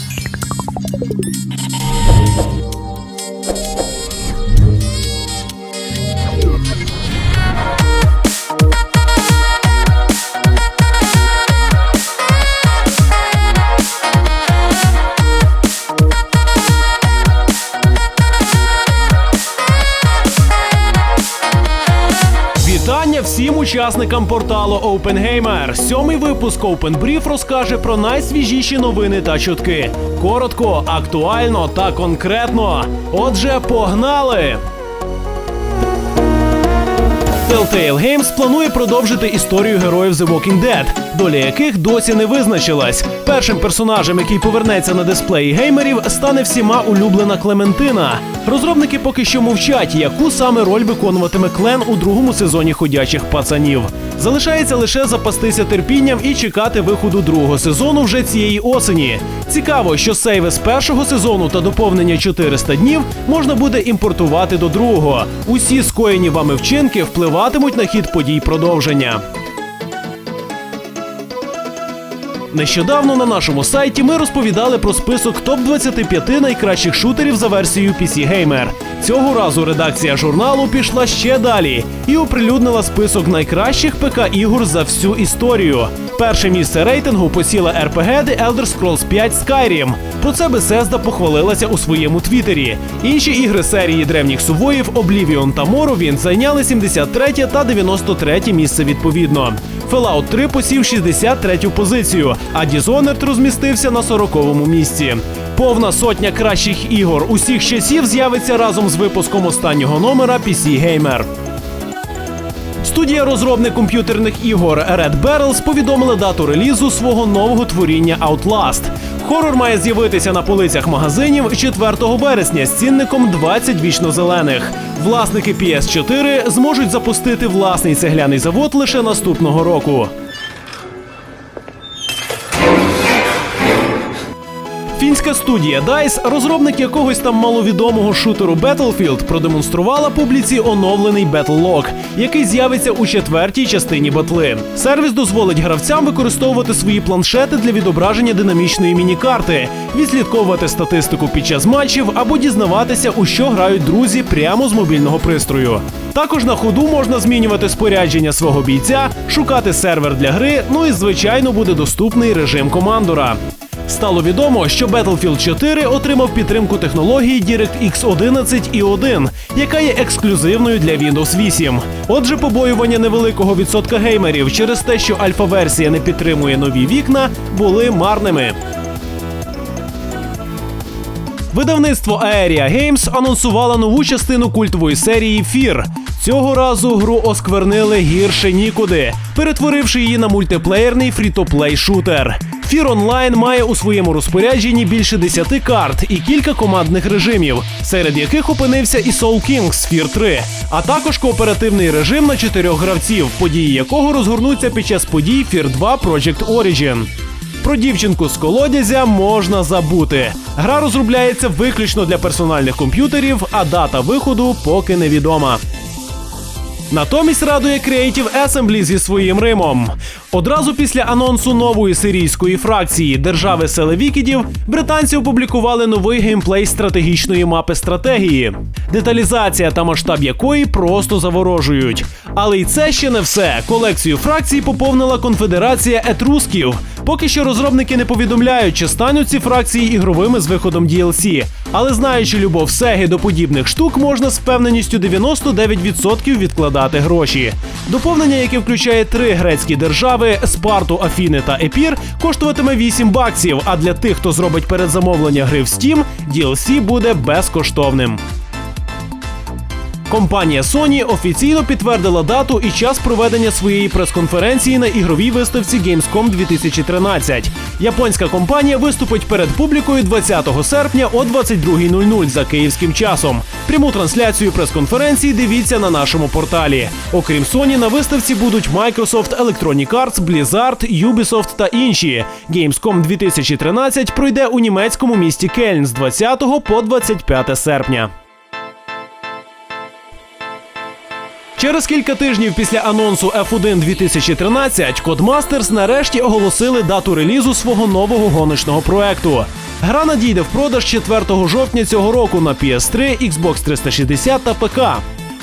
you учасникам порталу OpenGamer. Сьомий випуск Open Brief розкаже про найсвіжіші новини та чутки. Коротко, актуально та конкретно. Отже, погнали! Telltale Games планує продовжити історію героїв The Walking Dead, доля яких досі не визначилась. Першим персонажем, який повернеться на дисплеї геймерів, стане всіма улюблена Клементина. Розробники поки що мовчать, яку саме роль виконуватиме Клен у другому сезоні ходячих пацанів. Залишається лише запастися терпінням і чекати виходу другого сезону вже цієї осені. Цікаво, що сейви з першого сезону та доповнення 400 днів можна буде імпортувати до другого. Усі скоєні вами вчинки впливатимуть на хід подій продовження. Нещодавно на нашому сайті ми розповідали про список топ 25 найкращих шутерів за версією PC Gamer. Цього разу редакція журналу пішла ще далі і оприлюднила список найкращих ПК ігор за всю історію. Перше місце рейтингу посіла RPG The Elder Scrolls 5 Skyrim. Про це Bethesda похвалилася у своєму твіттері. Інші ігри серії древніх сувоїв Oblivion та Morrowind зайняли 73 та 93 місце відповідно. Fallout 3 посів 63-ю позицію, а Dishonored розмістився на 40-му місці. Повна сотня кращих ігор усіх часів з'явиться разом з випуском останнього номера PC Gamer. Студія розробник комп'ютерних ігор Red Barrels повідомила дату релізу свого нового творіння Outlast. Хорор має з'явитися на полицях магазинів 4 вересня з цінником 20 вічно зелених. Власники PS4 зможуть запустити власний цегляний завод лише наступного року. Фінська студія DICE, розробник якогось там маловідомого шутеру Battlefield, продемонструвала публіці оновлений Battlelog, який з'явиться у четвертій частині батли. Сервіс дозволить гравцям використовувати свої планшети для відображення динамічної міні-карти, відслідковувати статистику під час матчів або дізнаватися, у що грають друзі прямо з мобільного пристрою. Також на ходу можна змінювати спорядження свого бійця, шукати сервер для гри. Ну і звичайно буде доступний режим командора. Стало відомо, що Battlefield 4 отримав підтримку технології DirectX 11 і 1, яка є ексклюзивною для Windows 8. Отже, побоювання невеликого відсотка геймерів через те, що альфа-версія не підтримує нові вікна, були марними. Видавництво Aeria Games анонсувало нову частину культової серії Фір. Цього разу гру осквернили гірше нікуди, перетворивши її на мультиплеєрний фрі-то-плей шутер. Фір онлайн має у своєму розпорядженні більше 10 карт і кілька командних режимів, серед яких опинився і Soul Kings Фір 3, а також кооперативний режим на чотирьох гравців, події якого розгорнуться під час подій Фір 2 Project Origin. Про дівчинку з колодязя можна забути. Гра розробляється виключно для персональних комп'ютерів, а дата виходу поки невідома. Натомість радує Creative Assembly зі своїм Римом. Одразу після анонсу нової сирійської фракції держави Селевікідів британці опублікували новий геймплей стратегічної мапи стратегії, деталізація та масштаб якої просто заворожують. Але й це ще не все. Колекцію фракцій поповнила конфедерація етрусків. Поки що розробники не повідомляють, чи стануть ці фракції ігровими з виходом DLC. Але знаючи любов Сеги до подібних штук, можна з впевненістю 99% відкладати гроші. Доповнення, яке включає три грецькі держави Спарту, Афіни та Епір, коштуватиме 8 баксів. А для тих, хто зробить передзамовлення гри в Steam, DLC буде безкоштовним. Компанія Sony офіційно підтвердила дату і час проведення своєї прес-конференції на ігровій виставці Gamescom 2013. Японська компанія виступить перед публікою 20 серпня о 22.00 за київським часом. Пряму трансляцію прес-конференції дивіться на нашому порталі. Окрім Sony, на виставці будуть Microsoft, Electronic Arts, Blizzard, Ubisoft та інші. Gamescom 2013 пройде у німецькому місті Кельн з 20 по 25 серпня. Через кілька тижнів після анонсу F1 2013 Codemasters нарешті оголосили дату релізу свого нового гоночного проекту. Гра надійде в продаж 4 жовтня цього року на PS3, Xbox 360 та ПК.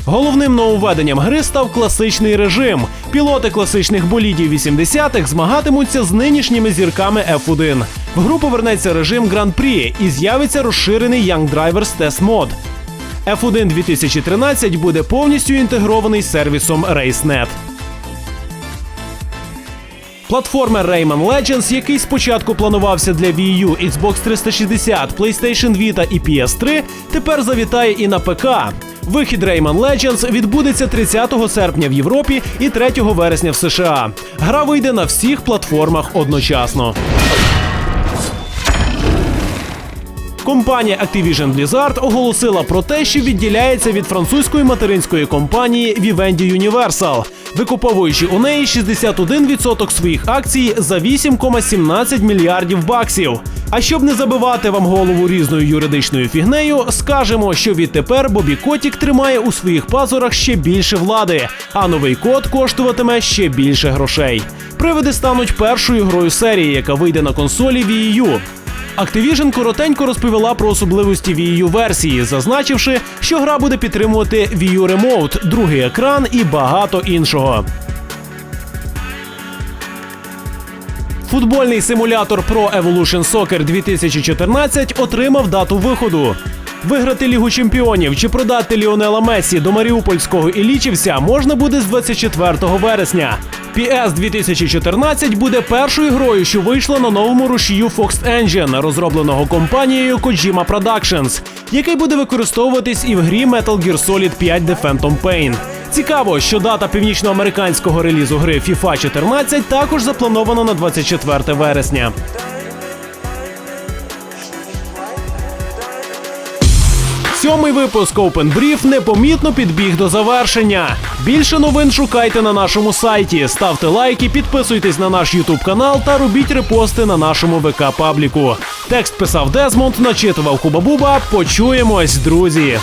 Головним нововведенням гри став класичний режим. Пілоти класичних болідів 80-х змагатимуться з нинішніми зірками F1. В гру повернеться режим Гран-прі і з'явиться розширений Young Drivers Test Mode. F1 2013 буде повністю інтегрований сервісом RaceNet. Платформер Rayman Legends, який спочатку планувався для Wii U, Xbox 360, PlayStation Vita і PS3, тепер завітає і на ПК. Вихід Rayman Legends відбудеться 30 серпня в Європі і 3 вересня в США. Гра вийде на всіх платформах одночасно. Компанія Activision Blizzard оголосила про те, що відділяється від французької материнської компанії Vivendi Universal, викуповуючи у неї 61% своїх акцій за 8,17 мільярдів баксів. А щоб не забивати вам голову різною юридичною фігнею, скажемо, що відтепер Бобі Котік тримає у своїх пазурах ще більше влади, а новий код коштуватиме ще більше грошей. Привиди стануть першою грою серії, яка вийде на консолі Wii U. Activision коротенько розповіла про особливості Wii U версії, зазначивши, що гра буде підтримувати Wii U Remote, другий екран і багато іншого. Футбольний симулятор Pro Evolution Soccer 2014 отримав дату виходу. Виграти Лігу чемпіонів чи продати Ліонела Мессі до Маріупольського Іллічівця можна буде з 24 вересня. PS 2014 буде першою грою, що вийшла на новому рушію Fox Engine, розробленого компанією Kojima Productions, який буде використовуватись і в грі Metal Gear Solid 5 The Phantom Pain. Цікаво, що дата північноамериканського релізу гри FIFA 14 також запланована на 24 вересня. Сьомий випуск Open Brief непомітно підбіг до завершення. Більше новин шукайте на нашому сайті. Ставте лайки, підписуйтесь на наш Ютуб канал та робіть репости на нашому ВК пабліку. Текст писав Дезмонд, начитував Хубабуба. Почуємось, друзі.